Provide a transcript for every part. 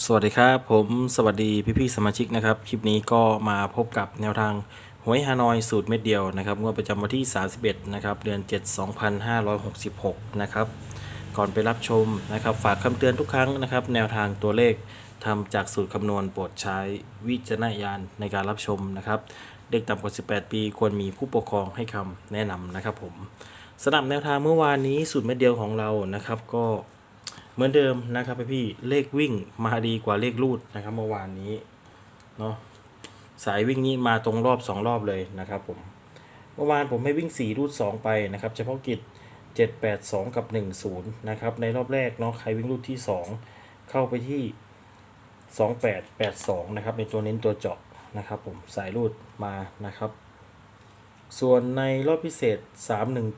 สวัสดีครับผมสวัสดีพี่ๆสมาชิกนะครับ คลิปนี้ก็มาพบกับแนวทางหวยฮานอยสูตรเม็ดเดียวนะครับงวดประจำวันที่ 31 นะครับ เดือน 7 2566 นะครับ ก่อนไปรับชมนะครับ ฝากคำเตือนทุกครั้งนะครับ แนวทางตัวเลขทำจากสูตรคำนวณโปรดใช้วิจารณญาณในการรับชมนะครับ เด็กต่ำกว่า 18 ปีควรมีผู้ปกครองให้คำแนะนำนะครับผมสำหรับแนวทางเมื่อวานนี้สูตรเม็ดเดียวของเรานะครับก็ เหมือนเดิมนะครับพี่เลขวิ่งมาดีกว่าเลขรูดนะครับเมื่อวานนี้เนาะสายวิ่งนี้มาตรงรอบ 2 รอบเลยนะครับผมเมื่อวานผมให้วิ่ง 4 รูด 2 ไปนะครับเฉพาะกิจ 7 8 2 กับ 1 0 นะครับในรอบแรกเนาะใครวิ่งรูดที่ 2 เข้าไปที่ 2 8 8 2 นะครับในตัวเน้นตัวเจาะนะครับผมสายรูดมานะครับ ส่วนในรอบพิเศษ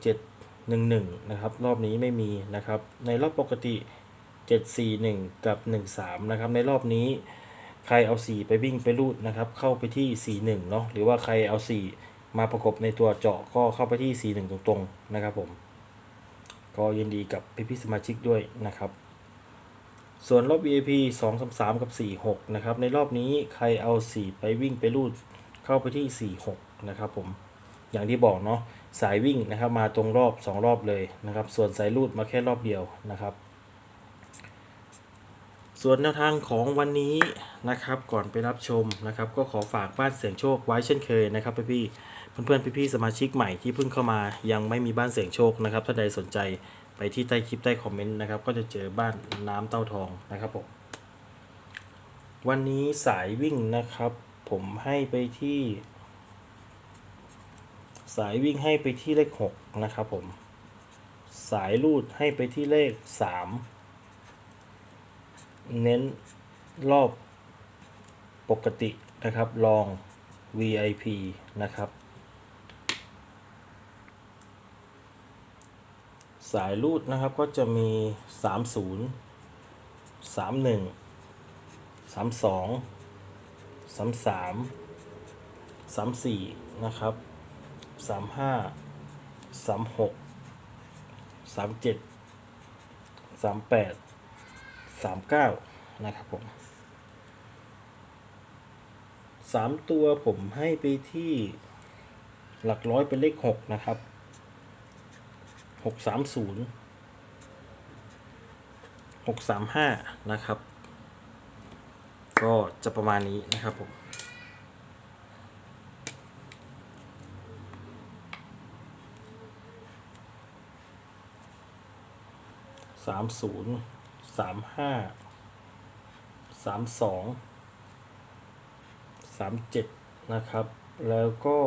317 11นะครับรอบนี้ไม่มีนะครับ ในรอบปกติ 741 กับ 13นะครับในรอบนี้ใครเอา 4 ไปวิ่งไปรูดนะครับ เข้าไปที่ 41เนาะหรือว่าใครเอา 4 มาประกบในตัวเจาะก็เข้าไปที่ 41 ตรงๆนะครับผม ก็ยินดีกับพี่ๆสมาชิกด้วยนะครับ ส่วนรอบ VIP 2 3 3 กับ 46 นะครับ ในรอบนี้ใครเอา 4 ไปวิ่งไปรูดเข้าไปที่ 46 นะครับผม อย่างที่บอกเนาะ สายวิ่งนะครับ มาตรงรอบ 2 รอบเลยนะครับ ส่วนสายรูดมาแค่รอบเดียวนะครับ ส่วนแนวทางของวันนี้นะครับ ก่อนไปรับชมนะครับ ก็ขอฝากบ้านเสียงโชคไว้เช่นเคยนะครับพี่ๆเพื่อนๆพี่ๆสมาชิกใหม่ที่เพิ่งเข้ามายังไม่มีบ้านเสียงโชคนะครับถ้าใดสนใจไปที่ใต้คลิปใต้คอมเมนต์นะครับ ก็จะเจอบ้านน้ำเต้าทองนะครับผมวันนี้สายวิ่งนะครับ ผมให้ไปที่ สายวิ่งให้ไปที่เลขหกนะครับผม สายรูดให้ไปที่เลขสามเน้นรอบปกตินะครับลอง VIP นะครับ สายรูดนะครับก็จะมี 30 31 32 33 34 นะครับ สามห้าสามหกสามเจ็ดสามแปดสามเก้านะครับผมสามตัวผมให้ไปที่หลักร้อยเป็นเลขหกนะครับหกสามศูนย์หกสามห้านะครับ ก็จะประมาณนี้นะครับผม สามศูนย์สามห้าสามสองสามเจ็ดนะครับ แล้วก็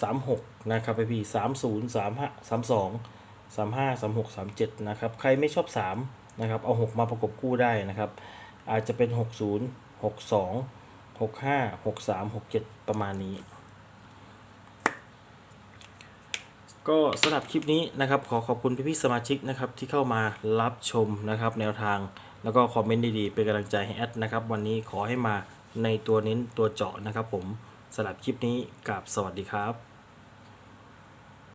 สามหกนะครับไปพี่สามศูนย์สามห้าสามสองสามห้าสามหกสามเจ็ดนะครับ ใครไม่ชอบสามนะครับ เอาหกมาประกบคู่ได้นะครับ อาจจะเป็นหกศูนย์หกสองหกห้าหกสามหกเจ็ดประมาณนี้ ก็สำหรับคลิปนี้นะครับขอขอบคุณพี่ๆสมาชิกนะครับที่เข้ามารับชมนะครับแนวทางแล้วก็คอมเมนต์ดีๆเป็นกำลังใจให้แอดนะครับวันนี้ขอให้มาในตัวเน้นตัวเจาะนะครับผมสำหรับคลิปนี้กับสวัสดีครับ